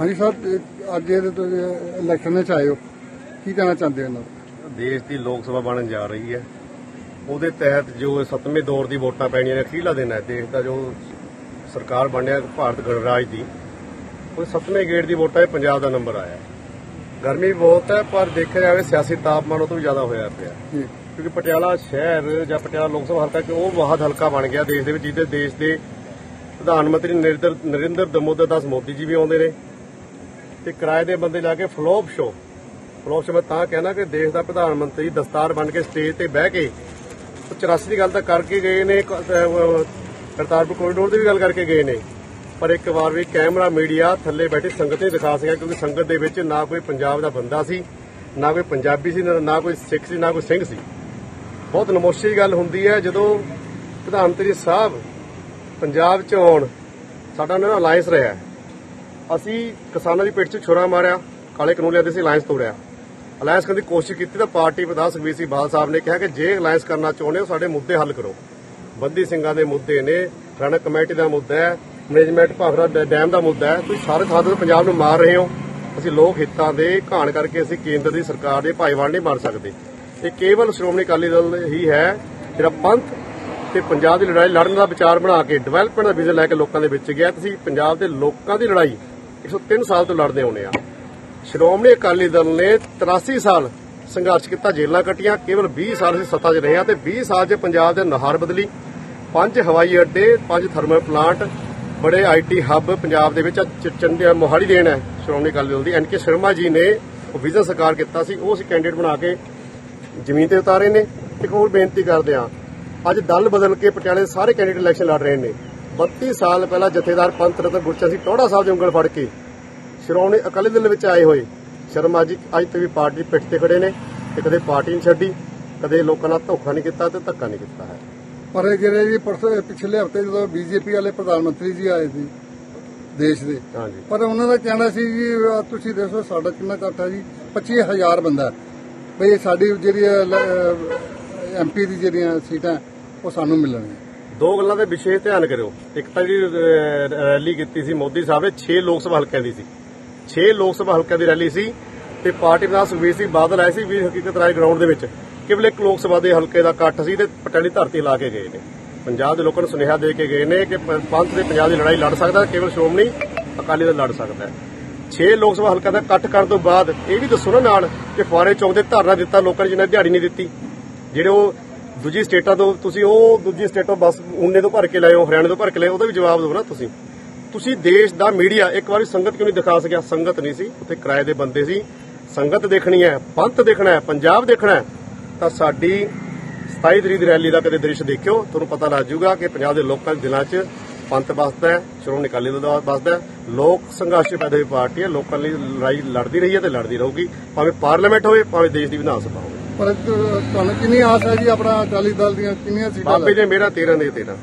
ਹਾਂਜੀ ਸਰ ਅੱਜ ਇਹ ਤੁਸੀਂ ਇਲੈਕਸ਼ਨ ਵਿੱਚ ਆਏ ਹੋ ਕੀ ਕਹਿਣਾ ਚਾਹੁੰਦੇ ਹੋ ਦੇਸ਼ ਦੀ ਲੋਕ ਸਭਾ ਬਣਨ ਜਾ ਰਹੀ ਹੈ। ਉਹਦੇ ਤਹਿਤ ਜੋ ਸੱਤਵੇਂ ਦੌਰ ਦੀ ਵੋਟਾਂ ਪੈਣੀਆਂ ਨੇ ਅਖੀਰਲਾ ਦਿਨ ਹੈ। ਦੇਸ਼ ਦਾ ਜੋ ਸਰਕਾਰ ਬਣਿਆ ਭਾਰਤ ਗਣਰਾਜ ਦੀ ਉਹ ਸੱਤਵੇਂ ਗੇੜ ਦੀ ਵੋਟਾਂ 'ਚ ਪੰਜਾਬ ਦਾ ਨੰਬਰ ਆਇਆ। ਗਰਮੀ ਬਹੁਤ ਹੈ ਪਰ ਦੇਖਿਆ ਜਾਵੇ ਸਿਆਸੀ ਤਾਪਮਾਨ ਉਹ ਤੋਂ ਵੀ ਜ਼ਿਆਦਾ ਹੋਇਆ ਪਿਆ। ਕਿਉਂਕਿ ਪਟਿਆਲਾ ਸ਼ਹਿਰ ਜਾਂ ਪਟਿਆਲਾ ਲੋਕ ਸਭਾ ਹਲਕਾ ਕਿ ਉਹ ਬਹੁਤ ਹਲਕਾ ਬਣ ਗਿਆ ਦੇਸ਼ ਦੇ ਵਿੱਚ ਜਿਹਦੇ ਦੇਸ਼ ਦੇ ਪ੍ਰਧਾਨ ਮੰਤਰੀ ਨਰਿੰਦਰ ਨਰਿੰਦਰ ਦਮੋਦਰ ਦਾਸ ਮੋਦੀ ਜੀ ਵੀ ਆਉਂਦੇ ਨੇ। ਤੇ ਕਿਰਾਏ ਦੇ ਬੰਦੇ ਲਾ ਕੇ ਫਲੋਪ ਸ਼ੋ। ਫਲੋਪ ਸ਼ੋ ਮੈਂ ਤਾਂ ਕਹਿਣਾ ਕਿ ਦੇਸ਼ ਦਾ ਪ੍ਰਧਾਨ ਮੰਤਰੀ ਦਸਤਾਰ ਬਣ ਕੇ ਸਟੇਜ ਤੇ ਬਹਿ ਕੇ ਉਹ 84 ਦੀ ਗੱਲ ਤਾਂ ਕਰਕੇ ਗਏ ਨੇ ਕਰਤਾਰਪੁਰ ਕੋਰੀਡੋਰ ਦੀ ਵੀ ਗੱਲ ਕਰਕੇ ਗਏ ਨੇ। ਪਰ ਇੱਕ ਵਾਰ ਵੀ ਕੈਮਰਾ ਮੀਡੀਆ ਥੱਲੇ ਬੈਠੀ ਸੰਗਤ ਨੇ ਦਿਖਾ ਸਕਿਆ ਕਿਉਂਕਿ ਸੰਗਤ ਦੇ ਵਿੱਚ ਨਾ ਕੋਈ ਪੰਜਾਬ ਦਾ ਬੰਦਾ ਸੀ, ਨਾ ਕੋਈ ਪੰਜਾਬੀ ਸੀ, ਨਾ- ਕੋਈ ਸਿੱਖ ਸੀ, ਨਾ ਕੋਈ ਸਿੰਘ ਸੀ। ਬਹੁਤ ਨਮੋਸ਼ੀ ਗੱਲ ਹੁੰਦੀ ਹੈ ਜਦੋਂ ਪ੍ਰਧਾਨ ਮੰਤਰੀ ਸਾਹਿਬ ਪੰਜਾਬ ਚ ਆਉਣ, ਸਾਡਾ ਉਹਨਾਂ ਨਾਲ ਅਲਾਈਅੰਸ ਰਿਹਾ ਅਸੀਂ ਕਿਸਾਨਾਂ ਦੀ ਪਿੱਠ 'ਚ ਛੁਰਾ ਮਾਰਿਆ, ਕਾਲੇ ਕਾਨੂੰਨ ਲਿਆਂਦੇ ਸੀ ਅਲਾਈਅੰਸ ਤੋੜਿਆ। ਅਲਾਈਅੰਸ ਕਰਨ ਦੀ ਕੋਸ਼ਿਸ਼ ਕੀਤੀ ਤਾਂ ਪਾਰਟੀ ਪ੍ਰਧਾਨ ਸੁਖਬੀਰ ਸਿੰਘ ਬਾਦਲ ਸਾਹਿਬ ਨੇ ਕਿਹਾ ਕਿ ਜੇ ਅਲਾਈਅੰਸ ਕਰਨਾ ਚਾਹੁੰਦੇ ਹੋ, ਸਾਡੇ ਮੁੱਦੇ ਹੱਲ ਕਰੋ। ਬੰਦੀ ਸਿੰਘਾਂ ਦੇ ਮੁੱਦੇ ਨੇ ਹਰਿਆਣਾ ਕਮੇਟੀ ਦਾ ਮੁੱਦਾ ਹੈ ਮੈਨੇਜਮੈਂਟ ਭਾਖੜਾ ਡੈਮ ਦਾ ਮੁੱਦਾ ਹੈ, ਤੁਸੀਂ ਸਾਰੇ ਥਾਂ ਪੰਜਾਬ ਨੂੰ ਮਾਰ ਰਹੇ ਹੋ। ਅਸੀਂ ਲੋਕ ਹਿੱਤਾਂ ਦੇ ਘਾਣ ਕਰਕੇ ਅਸੀਂ ਕੇਂਦਰ ਦੀ ਸਰਕਾਰ ਦੇ ਭਾਈਵਾਲ ਨਹੀਂ ਬਣ ਸਕਦੇ। ਇਹ ਕੇਵਲ ਸ਼੍ਰੋਮਣੀ ਅਕਾਲੀ ਦਲ ਹੀ ਹੈ, ਜਿਹੜਾ ਪੰਥ ਤੇ ਪੰਜਾਬ ਦੀ ਲੜਾਈ, ਲੜਨ ਦਾ ਵਿਚਾਰ ਬਣਾ ਕੇ ਡਿਵੈਲਪਮੈਂਟ ਦਾ ਵਿਜ਼ਨ ਲੈ ਕੇ ਲੋਕਾਂ ਦੇ ਵਿੱਚ ਗਿਆ। ਤੁਸੀਂ ਪੰਜਾਬ ਦੇ ਲੋਕਾਂ ਦੀ ਲੜਾਈ 103 ਸਾਲ ਤੋਂ ਲੜਦੇ ਆਉਣੇ ਆ। ਸ਼੍ਰੋਮਣੀ ਅਕਾਲੀ ਦਲ ਨੇ 83 ਸਾਲ ਸੰਘਰਸ਼ ਕੀਤਾ, ਜੇਲ੍ਹਾਂ ਕੱਟੀਆਂ, ਕੇਵਲ 20 ਸਾਲ ਅਸੀਂ ਸੱਤਾ 'ਚ ਰਹੇ ਹਾਂ ਤੇ 20 ਸਾਲ 'ਚ ਪੰਜਾਬ ਦੇ ਨਹਾਰ ਬਦਲੀ। ਪੰਜ ਹਵਾਈ ਅੱਡੇ, ਪੰਜ ਥਰਮਲ ਪਲਾਂਟ, ਬੜੇ ਆਈਟੀ ਹੱਬ ਪੰਜਾਬ ਦੇ ਵਿੱਚ ਚੰਡੀਗੜ੍ਹ ਮੋਹਾਲੀ ਦੇਣ ਹੈ ਸ਼੍ਰੋਮਣੀ ਅਕਾਲੀ ਦਲ ਦੀ। ਐਨ ਕੇ ਸ਼ਰਮਾ ਜੀ ਨੇ ਉਹ ਵਿਜ਼ਨ ਸਾਕਾਰ ਕੀਤਾ ਸੀ, ਉਹ ਅਸੀਂ ਕੈਂਡੀਡੇਟ ਬਣਾ ਕੇ ਜ਼ਮੀਨ ਤੇ ਉਤਾਰੇ ਨੇ। ਇੱਕ ਹੋਰ ਬੇਨਤੀ ਕਰਦੇ ਹਾਂ, ਅੱਜ ਦਲ ਬਦਲ ਕੇ ਪਟਿਆਲੇ ਦੇ ਸਾਰੇ ਕੈਂਡੀਡੇਟ ਇਲੈਕਸ਼ਨ ਲੜ ਰਹੇ ਨੇ। 32 ਸਾਲ ਪਹਿਲਾਂ ਜਥੇਦਾਰ ਪੰਥ ਰਤਨ ਗੁਰਚਰਨ ਸਿੰਘ ਟੋੜਾ ਸਾਹਿਬ ਦੀ ਉਂਗਲ ਫੜ ਕੇ ਸ਼੍ਰੋਮਣੀ ਅਕਾਲੀ ਦਲ ਵਿੱਚ ਆਏ ਹੋਏ। ਸ਼ਰਮਾ ਜੀ ਅੱਜ ਤੱਕ ਵੀ ਪਾਰਟੀ ਪਿੱਠ ਤੇ ਖੜੇ ਨੇ ਤੇ ਕਦੇ ਪਾਰਟੀ ਨਹੀਂ ਛੱਡੀ ਕਦੇ ਲੋਕਾਂ ਨਾਲ ਧੋਖਾ ਨਹੀਂ ਕੀਤਾ ਤੇ ਧੱਕਾ ਨਹੀਂ ਕੀਤਾ ਹੈ। ਪਰ ਇਹ ਜਿਹੜੇ ਜੀ ਪਿਛਲੇ ਹਫ਼ਤੇ ਜਦੋਂ ਬੀਜੇਪੀ ਵਾਲੇ ਪ੍ਰਧਾਨ ਮੰਤਰੀ ਜੀ ਆਏ ਸੀ ਦੇਸ਼ ਦੇ ਪਰ ਉਹਨਾਂ ਦਾ ਕਹਿਣਾ ਸੀ ਜੀ ਤੁਸੀਂ ਦੇਖੋ ਸਾਡਾ ਕਿੰਨਾ ਇਕੱਠ ਹੈ ਜੀ 25000 ਬੰਦਾ ਬਈ ਸਾਡੀ ਜਿਹੜੀ ਐਮਪੀ ਦੀ ਜਿਹੜੀਆਂ ਸੀਟਾਂ ਉਹ ਸਾਨੂੰ ਮਿਲਣਗੀਆਂ। ਦੋ ਗੱਲਾਂ ਦੇ ਵਿਸ਼ੇਸ਼ ਧਿਆਨ ਕਰਿਓ। ਇੱਕ ਤਾਂ ਜਿਹੜੀ ਰੈਲੀ ਕੀਤੀ ਸੀ ਮੋਦੀ ਸਾਹਿਬ ਨੇ 6 ਲੋਕ ਸਭਾ ਹਲਕਿਆਂ ਦੀ ਸੀ। 6 ਲੋਕ ਸਭਾ ਹਲਕਿਆਂ ਦੀ ਰੈਲੀ ਸੀ ਤੇ ਪਾਰਟੀ ਪ੍ਰਧਾਨ ਸੁਖਬੀਰ ਸਿੰਘ ਬਾਦਲ ਆਏ ਸੀ ਵੀ ਹਕੀਕਤ ਰਾਏ ਗਰਾਊਂਡ ਦੇ ਵਿੱਚ। ਕੇਵਲ ਇੱਕ ਲੋਕ ਸਭਾ ਦੇ ਹਲਕੇ ਦਾ ਇਕੱਠ ਸੀ ਤੇ ਪਟਿਆਲੀ ਧਰਤੀ ਲਾ ਕੇ ਗਏ ਨੇ। ਪੰਜਾਬ ਦੇ ਲੋਕਾਂ ਨੂੰ ਸੁਨੇਹਾ ਦੇ ਕੇ ਗਏ ਨੇ ਕਿ ਪੰਥ ਤੇ ਪੰਜਾਬ ਦੀ ਲੜਾਈ ਲੜ ਸਕਦਾ, ਕੇਵਲ ਸ਼੍ਰੋਮਣੀ ਅਕਾਲੀ ਦਲ ਲੜ ਸਕਦਾ ਹੈ। 6 ਲੋਕ ਸਭਾ ਹਲਕਾ ਦਾ ਇਕੱਠ ਕਰਨ ਤੋਂ ਬਾਅਦ ਇਹ ਵੀ ਦੱਸੋ ਨਾ ਨਾਲ ਕਿ ਫੁਆਰੇ ਚੌਂਕ ਦੇ ਧਰਨਾ ਦਿੱਤਾ, ਲੋਕਾਂ ਨੇ ਜਿਹਨਾਂ ਦਿਹਾੜੀ ਨਹੀਂ ਦਿੱਤੀ। ਜਿਹੜੇ ਉਹ ਦੂਜੀ ਸਟੇਟਾਂ ਤੋਂ ਤੁਸੀਂ ਉਹ ਦੂਜੀ ਸਟੇਟੋਂ ਬਸ ਉਨੇ ਤੋਂ ਭਰ ਕੇ ਲਾਏ ਹਰਿਆਣੇ ਤੋਂ ਭਰ ਕੇ ਲਾਏ ਉਹਦਾ ਵੀ ਜਵਾਬ ਦਿਓ ਨਾ ਤੁਸੀਂ। ਤੁਸੀਂ ਦੇਸ਼ ਦਾ ਮੀਡੀਆ, ਇੱਕ ਵਾਰੀ ਸੰਗਤ ਕਿਉਂ ਨਹੀਂ ਦਿਖਾ ਸਕਿਆ? ਸੰਗਤ ਨਹੀਂ ਸੀ, ਉੱਥੇ ਕਿਰਾਏ ਦੇ ਬੰਦੇ ਸੀ। ਸੰਗਤ ਦੇਖਣੀ ਹੈ, ਪੰਥ ਦੇਖਣਾ ਹੈ, ਪੰਜਾਬ ਦੇਖਣਾ ਹੈ, ਤਾਂ ਸਾਡੀ 27 ਤਰੀਕ ਦੀ ਰੈਲੀ ਦਾ ਕਦੇ ਦ੍ਰਿਸ਼ ਦੇਖਿਓ। ਤੁਹਾਨੂੰ ਪਤਾ ਲੱਗ ਜਾਊਗਾ ਕਿ ਪੰਜਾਬ ਦੇ ਲੋਕਾਂ ਦੇ ਦਿਲਾਂ 'ਚ ਪੰਥ ਵਸਦਾ ਹੈ, ਸ਼੍ਰੋਮਣੀ ਅਕਾਲੀ ਦਲ ਦਾ ਵਸਦਾ ਹੈ। ਲੋਕ ਸੰਘਰਸ਼ ਪੈਦਾ ਹੋਈ ਪਾਰਟੀ ਹੈ, ਲੋਕਾਂ ਲਈ ਲੜਾਈ ਲੜਦੀ ਰਹੀ ਹੈ ਤੇ ਲੜਦੀ ਰਹੂਗੀ। ਭਾਵੇਂ ਪਾਰਲੀਮੈਂਟ ਹੋਵੇ, ਭਾਵੇਂ ਦੇਸ਼ ਦੀ ਵਿਧਾਨ ਸਭਾ ਹੋਵੇ। ਪਰ ਤੁਹਾਨੂੰ ਕਿੰਨੀ ਆਸ ਹੈ ਜੀ ਆਪਣਾ ਅਕਾਲੀ ਦਲ ਦੀਆਂ ਕਿੰਨੀਆਂ ਸੀਟਾਂ ਬਾਬੇ ਜੇ, ਮੇਰਾ 13 ਦੇ 13